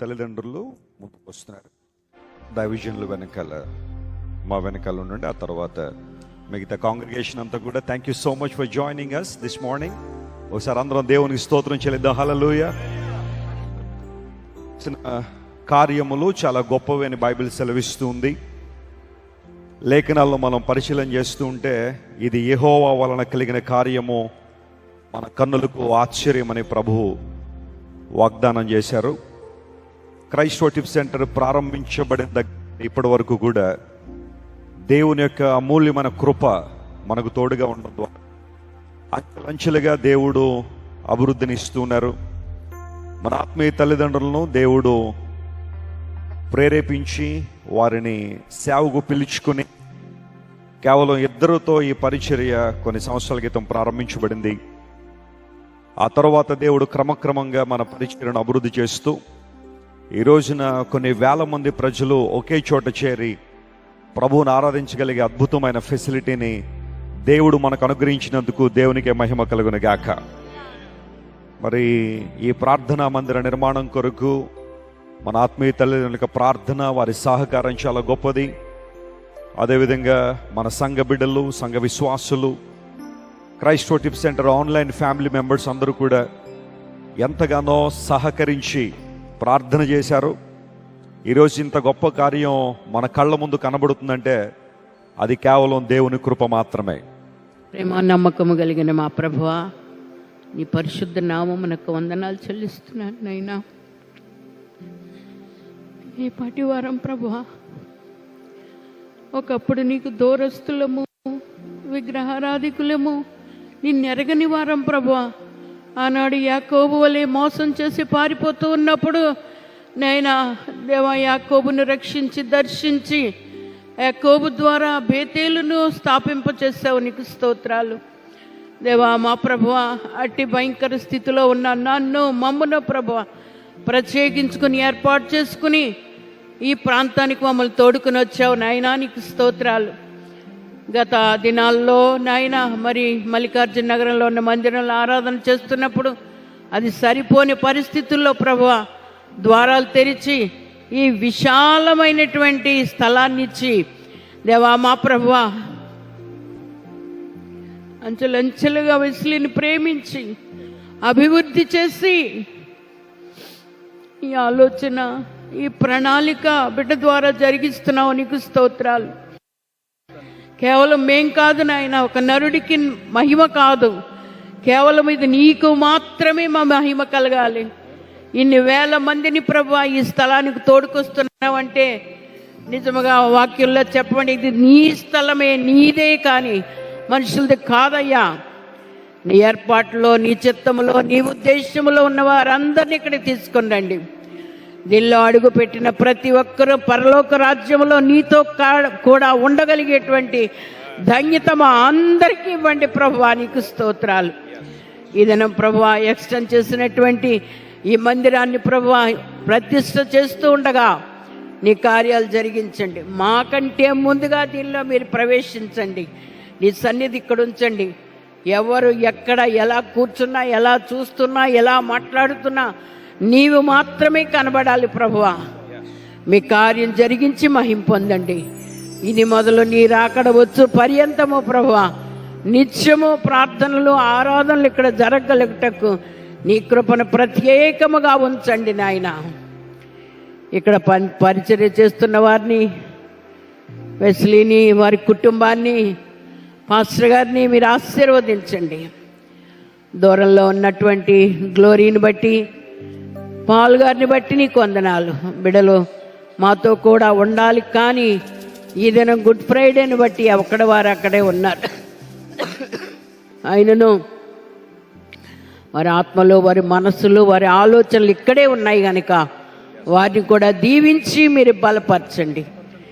తల్లిదండ్రులు ముందుకు వస్తున్నారు దైవజనులు వెనకాల మా వెనకాల ఉండండి. ఆ తర్వాత మిగతా కాంగ్రిగేషన్ అంతా కూడా thank you so much for joining us this morning ఒకసారి అందరం దేవునికి స్తోత్రం చెల్లిద్దాం. హల్లెలూయా కార్యములు చాలా గొప్పవి అని బైబిల్ సెలవిస్తూ ఉంది లేఖనాల్లో మనం పరిశీలన చేస్తూ ఉంటే ఇది ఎహోవా వలన కలిగిన కార్యము. మన కన్నులకు ఆశ్చర్యమని ప్రభువు వాగ్దానం చేశారు. క్రైస్ట్ వర్షిప్ సెంటర్ ప్రారంభించబడిన దగ్గర ఇప్పటి వరకు కూడా దేవుని యొక్క అమూల్యమైన కృప మనకు తోడుగా ఉండడం ద్వారా అంచెలంచెలుగా దేవుడు అభివృద్ధిని ఇస్తున్నారు. మన ఆత్మీయ తల్లిదండ్రులను దేవుడు ప్రేరేపించి వారిని సేవకు పిలుచుకుని కేవలం ఇద్దరితో ఈ పరిచర్య కొన్ని సంవత్సరాల క్రితం ప్రారంభించబడింది. ఆ తర్వాత దేవుడు క్రమక్రమంగా మన పరిచర్యను అభివృద్ధి చేస్తూ ఈ రోజున కొన్ని వేల మంది ప్రజలు ఒకే చోట చేరి ప్రభువును ఆరాధించగలిగే అద్భుతమైన ఫెసిలిటీని దేవుడు మనకు అనుగ్రహించినందుకు దేవునికే మహిమ కలుగును గాక మరి ఈ ప్రార్థనా మందిర నిర్మాణం కొరకు మన ఆత్మీయ తల్లిదండ్రుల ప్రార్థన వారి సహకారం చాలా గొప్పది. అదేవిధంగా మన సంఘ బిడ్డలు సంఘ విశ్వాసులు Christ tip centre online family members అందరూ కూడా ఎంతగానో సహకరించి ప్రార్థన చేశారు. ఈరోజు ఇంత గొప్ప కార్యం మన కళ్ళ ముందు కనబడుతుందంటే అది కేవలం దేవుని కృప మాత్రమే. ప్రేమ నమ్మకము కలిగిన మా ప్రభువా నీ పరిశుద్ధ నామమునకు వందనాలు చెల్లిస్తున్నాను నైనా ఈ పాటి వారం ప్రభువా ఒకప్పుడు నీకు దూరస్తులము విగ్రహారాధికులము నిన్నెరగని వారం ప్రభువా ఆనాడు యాకోబు వలె మోసం చేసి పారిపోతూ ఉన్నప్పుడు నైనా దేవా యాకోబును రక్షించి దర్శించి యాకోబు ద్వారా బేతేలును స్థాపింపచేసావు నీకు స్తోత్రాలు. దేవా మా ప్రభువ అట్టి భయంకర స్థితిలో ఉన్న నన్ను మమ్మను ప్రభువ ప్రత్యేకించుకుని ఏర్పాటు చేసుకుని ఈ ప్రాంతానికి మమ్మల్ని తోడుకుని వచ్చావు నాయనా నీకు స్తోత్రాలు. గత దినాల్లో నాయన మరి మల్లికార్జున నగరంలో ఉన్న మందిరంలో ఆరాధన చేస్తున్నప్పుడు అది సరిపోని పరిస్థితుల్లో ప్రభు ద్వారాలు తెరిచి ఈ విశాలమైనటువంటి స్థలాన్ని ఇచ్చి దేవా మా ప్రభువ అంచెలంచెలుగా వెస్లీని ప్రేమించి అభివృద్ధి చేసి ఈ ఆలోచన ఈ ప్రణాళిక బిడ్డ ద్వారా జరిగిస్తున్నావు నీకు స్తోత్రాలు. కేవలం మేం కాదు నాయన ఒక నరుడికి మహిమ కాదు. కేవలం ఇది నీకు మాత్రమే మా మహిమ కలగాలి. ఇన్ని వేల మందిని ప్రభు ఈ స్థలానికి తోడుకొస్తున్నావంటే నిజముగా వాక్యంలో చెప్పండి ఇది నీ స్థలమే నీదే కానీ మనుషులది కాదయ్యా. నీ ఏర్పాటులో నీ చిత్తములో నీ ఉద్దేశ్యములో ఉన్న వారందరినీ ఇక్కడికి తీసుకుని రండి. దీనిలో అడుగు పెట్టిన ప్రతి ఒక్కరూ పరలోక రాజ్యంలో నీతో కా- కూడా ఉండగలిగేటువంటి ధన్యత మా అందరికీ ఇవ్వండి ప్రభువా నీకు స్తోత్రాలు. ఇదనం ప్రభువా ఎక్స్టెండ్ చేసినటువంటి ఈ మందిరాన్ని ప్రభువా ప్రతిష్ట చేస్తూ ఉండగా నీ కార్యాలు జరిగించండి. మాకంటే ముందుగా దీనిలో మీరు ప్రవేశించండి. నీ సన్నిధి ఇక్కడ ఉంచండి. ఎవరు ఎక్కడ ఎలా కూర్చున్నా ఎలా చూస్తున్నా ఎలా మాట్లాడుతున్నా నీవు మాత్రమే కనబడాలి ప్రభువా. మీ కార్యం జరిగించి మహిం పొందండి. ఇది మొదలు నీ రాకడ వచ్చు పర్యంతము ప్రభువా. నిత్యము ప్రార్థనలు ఆరాధనలు ఇక్కడ జరగలుగుటకు నీ కృపను ప్రత్యేకముగా ఉంచండి నాయన. ఇక్కడ పని పరిచర్య చేస్తున్న వారిని వెస్లీని వారి కుటుంబాన్ని పాస్టర్ గారిని మీరు ఆశీర్వదించండి. దూరంలో ఉన్నటువంటి గ్లోరీని బట్టి పాల్ గారిని బట్టి నీకు వందనాలు. బిడలు మాతో కూడా ఉండాలి కానీ ఈ దినం గుడ్ ఫ్రైడేని బట్టి అక్కడ వారు అక్కడే ఉన్నారు. ఆయనను వారి ఆత్మలో వారి మనస్సులు వారి ఆలోచనలు ఇక్కడే ఉన్నాయి కనుక వారిని కూడా దీవించి మీరు బలపరచండి.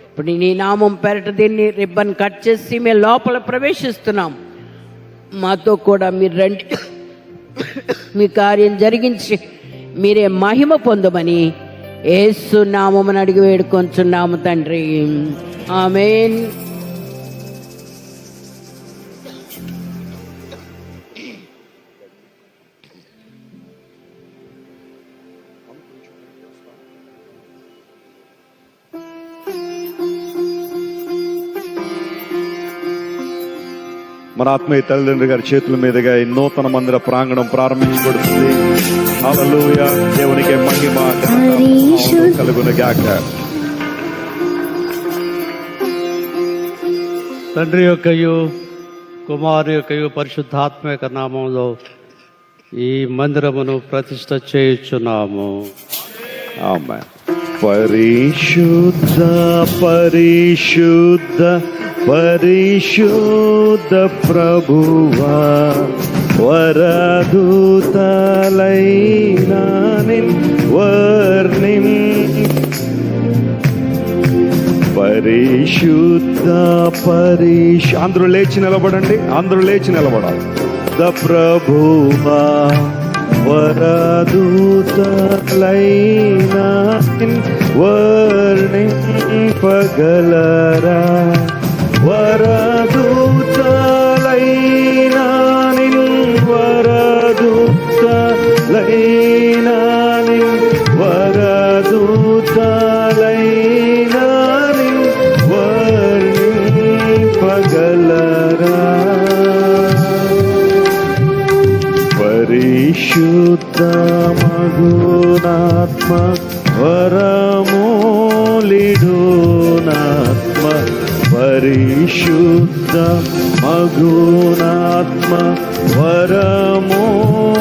ఇప్పుడు నీ నామం పెరట దీన్ని రిబ్బన్ కట్ చేసి మేము లోపల ప్రవేశిస్తున్నాం. మాతో కూడా మీరు రండి. మీ కార్యం జరిగించి మీరే మహిమ పొందమని ఏసు అడిగి వేడుకొంచున్నాము తండ్రి. ఆమెన్. మన ఆత్మీయ తల్లిదండ్రి గారి చేతుల మీదుగా ఈ నూతన మందిర ప్రాంగణం ప్రారంభించబడుతుంది. హల్లెలూయా. దేవునికి మహిమ కలుగును గాక తండ్రి యొక్కయు కుమారు యొక్కయు పరిశుద్ధాత్మ యొక్క నామంలో ఈ మందిరమును ప్రతిష్ట చేయుచున్నాము. ఆమె పరిశుద్ధ పరిశుద్ధ. పరిశుద్ధ ప్రభువా వరదూతలైనా వర్ణిం పరిశుద్ధ పరిశు అందరూ లేచి నిలబడండి అందరూ లేచి నిలబడాలి. ద ప్రభువా వరదూతలైనా వర్ణింపగలరా? వరదూతలైనా వరదూతలైనా వరదూతలైనా వర్ణింపగలరా. పరిశుద్ధ మగునాత్మ వరమూలిడునాత్మ పరిశుద్ధ మగునాత్మ వరమూలిడు.